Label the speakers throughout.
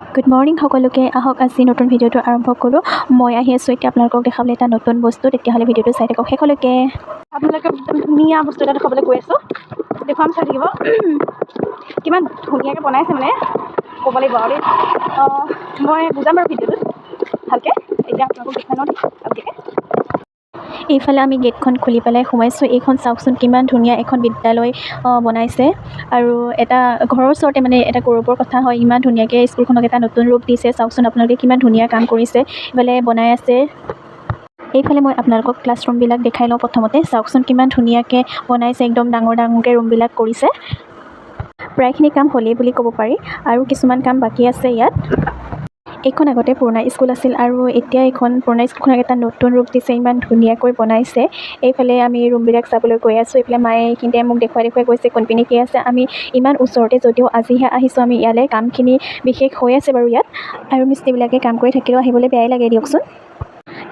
Speaker 1: Good morning সকলোকে। আহক আজি নতুন ভিডিঅ'টো আৰম্ভ কৰোঁ। মই আহি আছোঁ এতিয়া আপোনালোকক দেখাবলৈ এটা নতুন বস্তু। তেতিয়াহ'লে ভিডিঅ'টো চাই থাকক শেষলৈকে। আপোনালোকে ধুনীয়া বস্তু এটা দেখাবলৈ গৈ আছোঁ। দেখুৱাম চাই থাকিব। কিমান ধুনীয়াকৈ বনাইছে মানে ক'ব লাগিব আৰু মই বুজাম বাৰু ভিডিঅ'টোত। ভালকৈ। এতিয়া আপোনালোকক দেখাই লওঁ ভালকৈ এইফালে আমি গেটখন খুলি পেলাই সোমাইছোঁ। এইখন চাওকচোন কিমান ধুনীয়া এখন বিদ্যালয় বনাইছে। আৰু এটা ঘৰৰ ওচৰতে মানে এটা গৌৰৱৰ কথা হয় ইমান ধুনীয়াকৈ স্কুলখনক এটা নতুন ৰূপ দিছে। চাওকচোন আপোনালোকে কিমান ধুনীয়া কাম কৰিছে। ইফালে বনাই আছে। এইফালে মই আপোনালোকক ক্লাছৰুমবিলাক দেখাই লওঁ প্ৰথমতে। চাওকচোন কিমান ধুনীয়াকৈ বনাইছে একদম ডাঙৰ ডাঙৰকৈ ৰুমবিলাক কৰিছে। প্ৰায়খিনি কাম হ'লেই বুলি ক'ব পাৰি। আৰু কিছুমান কাম বাকী আছে ইয়াত। এইখন আগতে পুৰণা স্কুল আছিল আৰু এতিয়া এইখন পুৰণা স্কুলখনক এটা নতুন ৰূপ দিছে ইমান ধুনীয়াকৈ বনাইছে। এইফালে আমি ৰুমবিলাক চাবলৈ গৈ আছোঁ এইফালে মায়ে এইখিনিতে মোক দেখুৱাই দেখুৱাই গৈছে কোনপিনে কি আছে? আমি ইমান ওচৰতে যদিও আজিহে আহিছোঁ আমি ইয়ালৈ কামখিনি বিশেষ হৈ আছে বাৰু ইয়াত। আৰু মিস্ত্ৰীবিলাকে কাম কৰি থাকিলেও আহিবলৈ বেয়াই লাগে দিয়কচোন।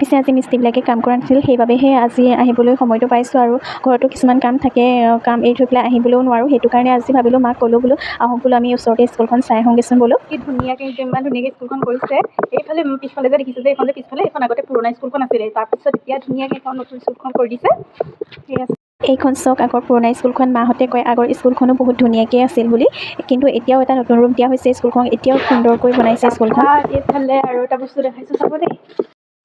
Speaker 1: পিছে আজি মিস্ত্ৰীবিলাকে কাম কৰা নাছিল সেইবাবেহে আজি আহিবলৈ সময়টো পাইছোঁ আৰু ঘৰতো কিছুমান কাম থাকে আহ, কাম এৰি থৈ পেলাই আহিবলৈও নোৱাৰোঁ। সেইটো কাৰণে আজি ভাবিলোঁ মাক ক'লোঁ বোলো আহক বোলো আমি ওচৰতে স্কুলখন চাই আহোঁগৈচোন বোলো। কি ধুনীয়াকৈ ইমান ধুনীয়াকৈ স্কুলখন কৰিছে। এইফালে পিছফালে যে দেখিছোঁ যে যে পিছফালে এইখন আগতে পুৰণা স্কুলখন আছিলে। তাৰপিছত এতিয়া ধুনীয়াকৈ এখন নতুন স্কুলখন কৰি দিছে। সেয়া এইখন চাওক আগৰ পুৰণা স্কুলখন মাহঁতে কয় আগৰ স্কুলখনো বহুত ধুনীয়াকৈ আছিল বুলি। কিন্তু এতিয়াও এটা নতুন ৰূপ দিয়া হৈছে স্কুলখন এতিয়াও সুন্দৰকৈ বনাইছে স্কুলখন। এইফালে আৰু এটা বস্তু দেখাইছোঁ চাব দেই।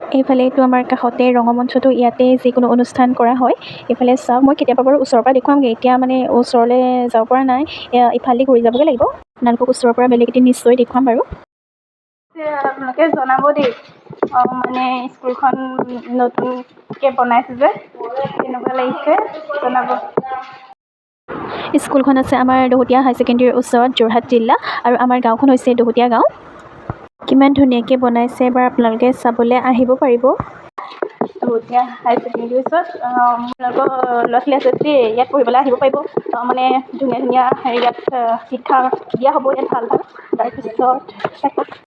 Speaker 1: এইফালে এইটো আমাৰ কাষতে ৰঙমঞ্চটো ইয়াতে যিকোনো অনুষ্ঠান কৰা হয়। এইফালে চাওক মই কেতিয়াবা বাৰু ওচৰৰ পৰা দেখুৱামগৈ। এতিয়া মানে ওচৰলৈ যাব পৰা নাই। এয়া ইফালেদি ঘূৰি যাবগৈ লাগিব। আপোনালোকক ওচৰৰ পৰা বেলেগ এদিন নিশ্চয় দেখুৱাম বাৰু। আপোনালোকে জনাব দেই। মানে স্কুলখন নতুনকৈ বনাইছে যে কেনেকুৱা লাগিছে জনাব। স্কুলখন আছে আমাৰ দহোটীয়া হাই ছেকেণ্ডেৰীৰ ওচৰত যোৰহাট জিলা। আৰু আমাৰ গাঁওখন হৈছে দহোটীয়া গাঁও। কিমান ধুনীয়াকৈ বনাইছে এবাৰ আপোনালোকে চাবলৈ আহিব পাৰিব। দহোটীয়া হাই ছেকেণ্ডেৰীৰ ওচৰত আপোনালোকৰ ল'ৰা ছোৱালী আছে যদি ইয়াত পঢ়িবলৈ আহিব পাৰিব। মানে ধুনীয়া ধুনীয়া হেৰি ইয়াত শিক্ষা দিয়া হ'ব ইয়াত ভাল ভাল। তাৰপিছত